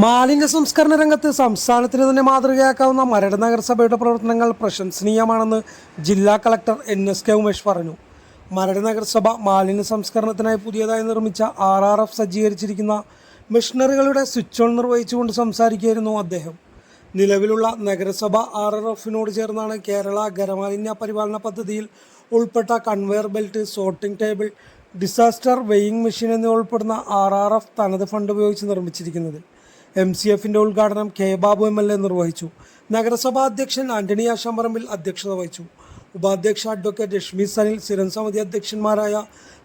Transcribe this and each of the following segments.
മാലിന്യ സംസ്കരണ രംഗത്ത് സംസ്ഥാനത്തിന് തന്നെ മാതൃകയാക്കാവുന്ന മരട് നഗരസഭയുടെ പ്രവർത്തനങ്ങൾ പ്രശംസനീയമാണെന്ന് ജില്ലാ collector N S K Umesh പറഞ്ഞു. മരട് നഗരസഭ മാലിന്യ സംസ്കരണത്തിനായി പുതിയതായി നിർമ്മിച്ച ആർ ആർ എഫ് സജ്ജീകരിച്ചിരിക്കുന്ന മിഷനറികളുടെ സ്വിച്ച് ഓൺ നിർവഹിച്ചുകൊണ്ട് സംസാരിക്കുകയായിരുന്നു അദ്ദേഹം. നിലവിലുള്ള നഗരസഭ ആർ ആർ എഫിനോട് ചേർന്നാണ് കേരള ഖരമാലിന്യ പരിപാലന പദ്ധതിയിൽ ഉൾപ്പെട്ട conveyor belt sorting table disaster weighing machine എന്നിവ ഉൾപ്പെടുന്ന ആർ ആർ എഫ് തനത് ഫണ്ട് ഉപയോഗിച്ച് നിർമ്മിച്ചിരിക്കുന്നത്. എം സി എഫിന്റെ ഉദ്ഘാടനം K Babu M L A നിർവഹിച്ചു. നഗരസഭാ അധ്യക്ഷൻ ആന്റണി ആശാമ്പറമ്പിൽ അധ്യക്ഷത വഹിച്ചു. ഉപാധ്യക്ഷ അഡ്വക്കേറ്റ് രശ്മി സനിൽ സ്ഥിരം സമിതി അധ്യക്ഷന്മാരായ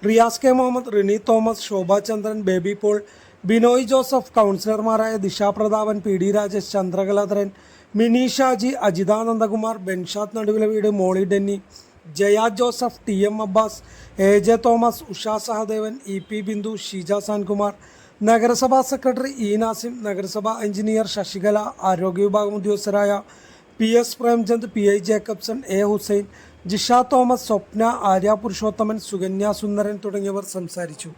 റിയാസ് കെ മുഹമ്മദ് റിനി തോമസ് ശോഭാ ചന്ദ്രൻ ബേബി പോൾ ബിനോയ് ജോസഫ് കൗൺസിലർമാരായ ദിശ പ്രതാപൻ പി ഡി രാജേഷ് ചന്ദ്രകലാധരൻ മിനി ഷാജി അജിതാനന്ദകുമാർ ബെൻഷാദ് നടുവിലെ വീട് Molly Denny Jaya Joseph T M Abbas A J Thomas Usha Sahadevan E P Bindu Sheeja Sankumar നഗരസഭാ സെക്രട്ടറി ഇ നാസിം നഗരസഭാ എഞ്ചിനീയർ ശശികല ആരോഗ്യ വിഭാഗം ഉദ്യോഗസ്ഥരായ P S Premchand P I Jacobson A Hussain Jisha Thomas Swapna Arya Purushothaman Sukanya Sundaran തുടങ്ങിയവർ സംസാരിച്ചു.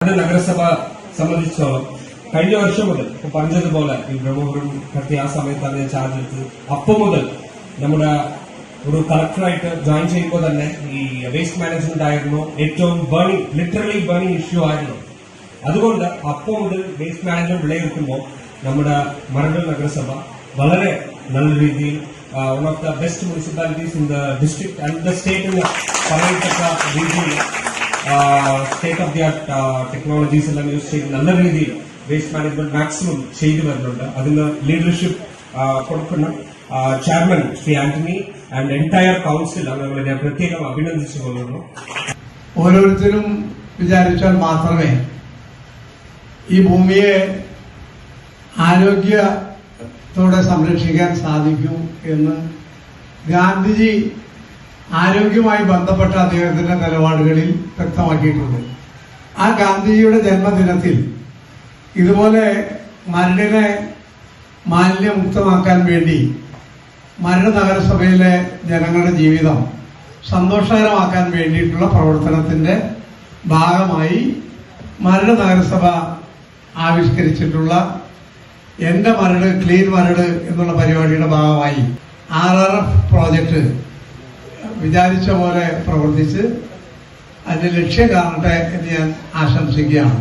നഗരസഭ സംബന്ധിച്ചോളം കഴിഞ്ഞ വർഷം മുതൽ ഇപ്പൊ പറഞ്ഞതുപോലെ ഈ ബ്രഹ്മപുരം കത്തി ആ സമയത്താണ് ഞാൻ ചാർജ് എടുത്തത് അപ്പോൾ മുതൽ നമ്മുടെ ഒരു കളക്ടറായിട്ട് ജോയിൻ ചെയ്യുമ്പോൾ തന്നെ ഈ വേസ്റ്റ് മാനേജ്മെന്റ് ആയിരുന്നു ഏറ്റവും ബേണിംഗ് ലിറ്ററലി ബേണിംഗ് ഇഷ്യൂ ആയിരുന്നു. അതുകൊണ്ട് അപ്പോൾ മുതൽ വേസ്റ്റ് മാനേജ്മെന്റ് വിലയിരുത്തുമ്പോൾ നമ്മുടെ മരട് നഗരസഭ വളരെ നല്ല രീതിയിൽ one of the best municipalities in the district and the state എന്ന് പറയത്തക്ക രീതിയിൽ state of the art technologies എല്ലാം യൂസ് ചെയ്ത് നല്ല രീതിയിൽ വേസ്റ്റ് മാനേജ്മെന്റ് മാക്സിമം ചെയ്തു വരുന്നുണ്ട്. അതിന് ലീഡർഷിപ്പ് കൊടുക്കുന്ന chairman Shri Antony and entire council ഞാൻ പ്രത്യേകം അഭിനന്ദിച്ചു കൊള്ളുന്നു. ഓരോരുത്തരും വിചാരിച്ചാൽ മാത്രമേ ഈ ഭൂമിയെ ആരോഗ്യത്തോടെ സംരക്ഷിക്കാൻ സാധിക്കും എന്ന് ഗാന്ധിജി ആരോഗ്യമായി ബന്ധപ്പെട്ട അദ്ദേഹത്തിന്റെ നിലപാടുകളിൽ വ്യക്തമാക്കിയിട്ടുണ്ട്. ആ ഗാന്ധിജിയുടെ ജന്മദിനത്തിൽ ഇതുപോലെ മരടിനെ മാലിന്യമുക്തമാക്കാൻ വേണ്ടി മരട് നഗരസഭയിലെ ജനങ്ങളുടെ ജീവിതം സന്തോഷകരമാക്കാൻ വേണ്ടിയിട്ടുള്ള പ്രവർത്തനത്തിന്റെ ഭാഗമായി മരട് നഗരസഭ ആവിഷ്കരിച്ചിട്ടുള്ള എന്റെ മരട് ക്ലീൻ മരട് എന്നുള്ള പരിപാടിയുടെ ഭാഗമായി ആർ ആർ എഫ് പ്രോജക്റ്റ് വിചാരിച്ച പോലെ പ്രവർത്തിച്ച് അതിന്റെ ലക്ഷ്യം കാണട്ടെ എന്ന് ഞാൻ ആശംസിക്കുകയാണ്.